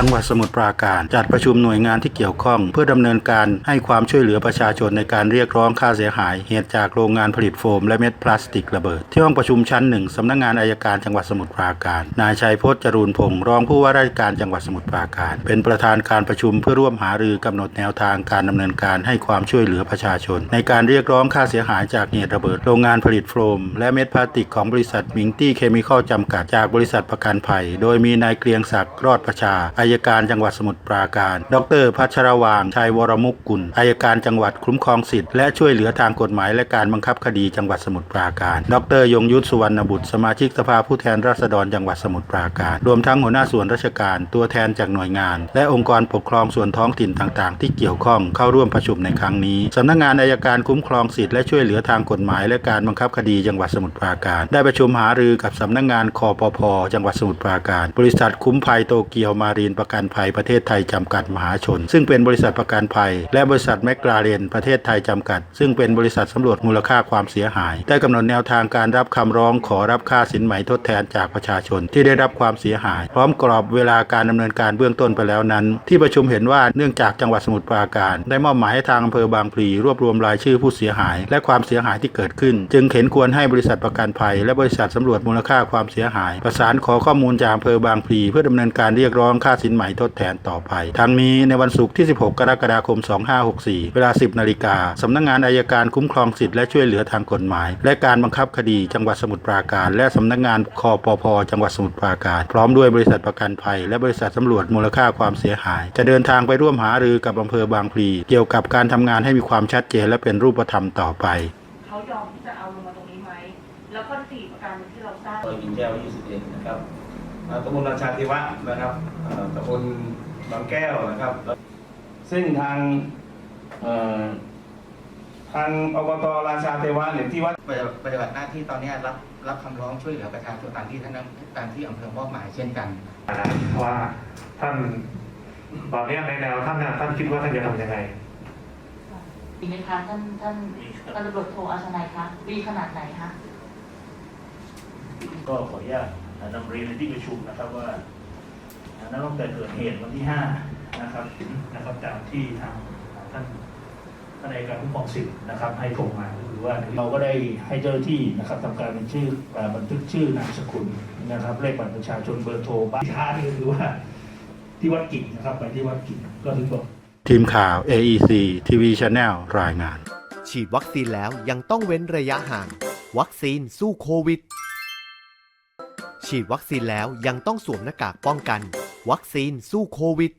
จังหวัดสมุทรปราการ จัดประชุมหน่วยงานที่เกี่ยวข้อง เพื่อดำเนินการให้ความช่วยเหลือประชาชนในการเรียกร้องค่าเสียหาย เหตุจากโรงงานผลิตโฟมและเม็ดพลาสติกระเบิด ที่ห้องประชุมชั้นหนึ่งสำนักงานอายการจังหวัดสมุทรปราการ นายชัยพจน์จรูนพงศ์รองผู้ว่าราชการจังหวัดสมุทรปราการ เป็นประธานการประชุมเพื่อร่วมหารือกำหนดแนวทางการดำเนินการให้ความช่วยเหลือประชาชน ในการเรียกร้องค่าเสียหายจากเหตุระเบิด โรงงานผลิตโฟม และเม็ดพลาสติกของบริษัทมิงตี้เคมีคอลจำกัดจากบริษัทประกันภัย โดยมีนายเกรียงศักดิ์รอดประชาอาายการจังหวัดสมุทรปราการ ดรพัชรวางชัยวรมุกกุลอายการจังหวัดคุ้มครองสิทธิ์และช่วยเหลือทางกฎหมายและการบังคับคดีจังหวัดสมุทรปราการ ดรยงยุทธสุวรรณบุตร สมาชิกสภาผู้แทนราษฎรจังหวัดสมุทรปราการ รวมทั้งหัวหน้าส่วนราชการตัวแทนจากหน่วยงาน และองค์กรปกครองส่วนท้องถิ่นต่างๆ ที่เกี่ยวข้องเข้าร่วมประชุมในครั้งนี้สำนักงานอายการคุ้มครองสิทธิ์และช่วยเหลือทางกฎหมายและการบังคับคดีจังหวัดสมุทรปราการ ได้ประชุมหารือกับสำนักงานคอปพจังหวัดสมุทรปราการ บริษัทคุ้มภัยโตเกียวมารีนประกันภัยประเทศไทยจำกัดมหาชน ซึ่งเป็นบริษัทประกันภัย และบริษัทแมกลาเรนประเทศไทยจำกัด ซึ่งเป็นบริษัทสำรวจมูลค่าความเสียหาย ได้กำหนดแนวทางการรับคำร้องขอรับค่าสินไหมทดแทนจากประชาชนที่ได้รับความเสียหาย พร้อมกรอบเวลาการดำเนินการเบื้องต้นไปแล้วนั้น ที่ประชุมเห็นว่าเนื่องจากจังหวัดสมุทรปราการ ได้มอบหมายให้ทางอำเภอบางพลีรวบรวมรายชื่อผู้เสียหาย และความเสียหายที่เกิดขึ้น จึงเห็นควรให้บริษัทประกันภัย และบริษัทสำรวจมูลค่าความเสียหาย ประสานขอข้อมูลจากอำเภอบางพลีเพื่อดำเนินการเรียกร้องค่าสินไหมทดแทนต่อไป ทั้งนี้ในวันศุกร์ที่ 16 กรกฎาคม 2564 เวลา 10 นาฬิกาสำนักงานอายการคุ้มครองสิทธิและช่วยเหลือทางกฎหมาย และการบังคับคดีจังหวัดสมุทรปราการ และสำนักงานคอปพจังหวัดสมุทรปราการ พร้อมด้วยบริษัทประกันภัย และบริษัทสำรวจมูลค่าความเสียหาย จะเดินทางไปร่วมหารือกับอำเภอบางพลีเกี่ยวกับการทำงานให้มีความชัดเจนและเป็นรูปธรรมต่อไปเขายอมที่จะเอาลงมาตรงนี้ไหมแล้วข้อที่สี่ประการหนึ่งที่เราทราบซอยกิ่งแก้ว21นะครับอ่า ตำบลราชาเทวะนะครับอ่าตำบลบางแก้วนะครับ ซึ่งทางเอ่อทางอบตราชาเทวะหรือที่วัดปฏิบัติปฏิบัติหน้าที่ตอนนี้รับรับคำร้องช่วยเหลือประชาชนตามที่ท่านตามที่อำเภอมอบหมายเช่นกันนะว่าท่านตอนเนี้ยในแนวท่านน่ะท่านคิดว่าท่านจะทำยังไงดีไหมคะท่านท่านพันตำรวจโทอาชนัยคะดีขนาดไหนคะก็ขออนุญาต นำเรียนในที่ประชุมนะครับว่านับตั้งแต่เกิดเหตุวันที่ 5 นะครับนะครับตามที่ทางท่านท่านในการคุ้มครองสิทธิ์นะครับ ให้โทรมาหรือว่าเราก็ได้ให้เจ้าหน้าที่นะครับทำการบันทึกเอ่อบันทึกชื่อนามสกุลนะครับเลขบัตรประชาชนเบอร์โทรบ้านท่านี่ก็คือว่าที่วัดกิ่งนะครับไปที่วัดกิ่งก็ถึงบอกทีมข่าว AEC TV Channel รายงาน ฉีดวัคซีนแล้วยังต้องเว้นระยะห่าง วัคซีนสู้โควิด ฉีดวัคซีนแล้วยังต้องสวมหน้ากากป้องกัน วัคซีนสู้โควิด